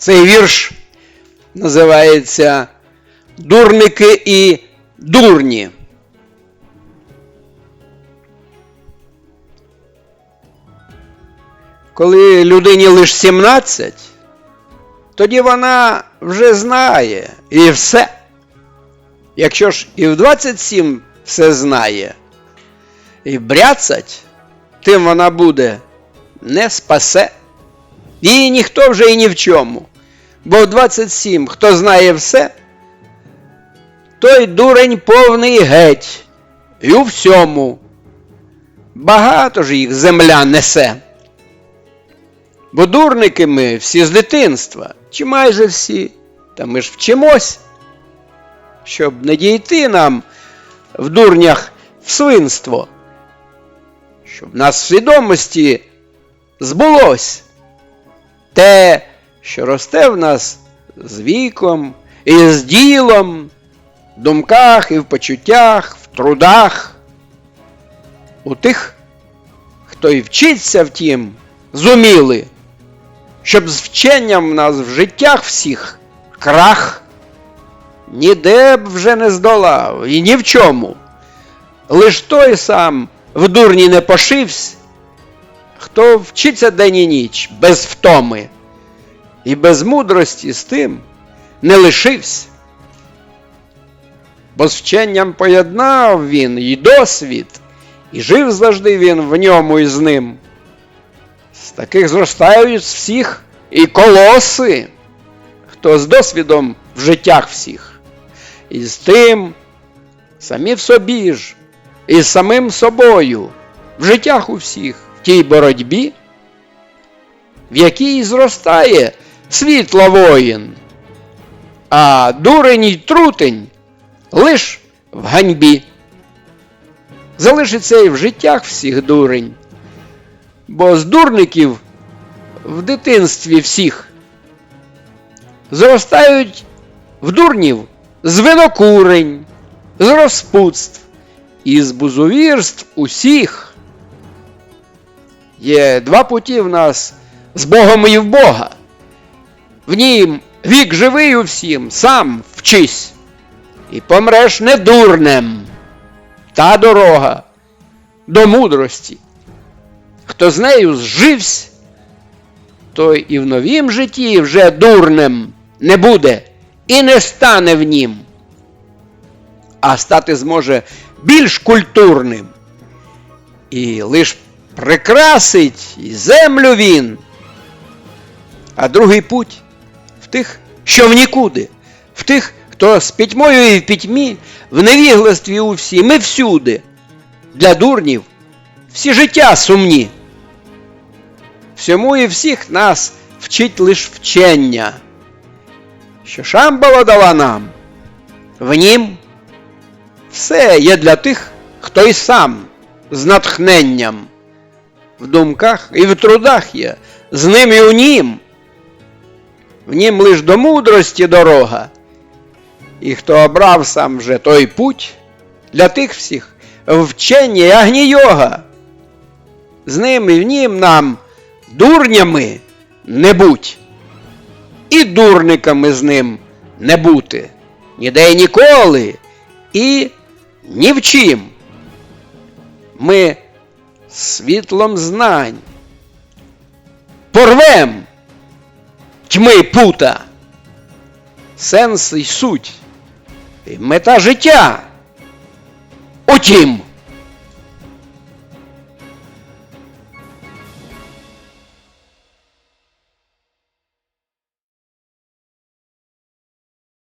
Цей вірш називається Дурники і дурні. Коли людині лише 17, тоді вона вже знає і все. Якщо ж і в 27 все знає, і бряцать, тим вона буде не спасе. Її ніхто вже і ні в чому. Бо в 27, хто знає все, той дурень повний геть, і у всьому. Багато ж їх земля несе. Бо дурники ми всі з дитинства, чи майже всі, та ми ж вчимось, щоб не дійти нам в дурнях в свинство, щоб нас в свідомості збулось те, що росте в нас з віком і з ділом, в думках і в почуттях, в трудах. У тих, хто і вчиться втім, зуміли, щоб з вченням в нас в життях всіх крах ніде б вже не здолав і ні в чому. Лиш той сам в дурні не пошився, хто вчиться день і ніч без втоми, і без мудрості з тим не лишився. Бо з вченням поєднав він і досвід, і жив завжди він в ньому і з ним. З таких зростають всіх і колоси, хто з досвідом в життях всіх, і з тим самі в собі ж, і з самим собою, в життях у всіх, тій боротьбі, в якій зростає світло воїн, а дурень й трутень лиш в ганьбі. Залишиться і в життях всіх дурень, бо з дурників в дитинстві всіх зростають в дурнів з винокурень, з розпутств і з бузовірств усіх. Є два путі в нас з Богом і в Бога. В нім вік живий у всім, сам вчись, і помреш недурнем. Та дорога до мудрості. Хто з нею зживсь, той і в новім житті вже дурнем не буде і не стане в нім, а стати зможе більш культурним. І лиш прикрасить землю він. А другий путь в тих, що в нікуди, в тих, хто з пітьмою і в пітьмі, в невігластві у всі, ми всюди. Для дурнів всі життя сумні. Всьому і всіх нас вчить лиш вчення, що Шамбала дала нам, в нім все є для тих, хто й сам з натхненням. В думках і в трудах є, з ним і у нім. В нім лиш до мудрості дорога. І хто обрав сам вже той путь, для тих всіх вчення і агнійога. З ним і в нім нам дурнями не будь, і дурниками з ним не бути, ніде й ніколи, і ні в чим. Ми світлом знань порвем тьми пута, сенс і суть, і мета життя. Утім.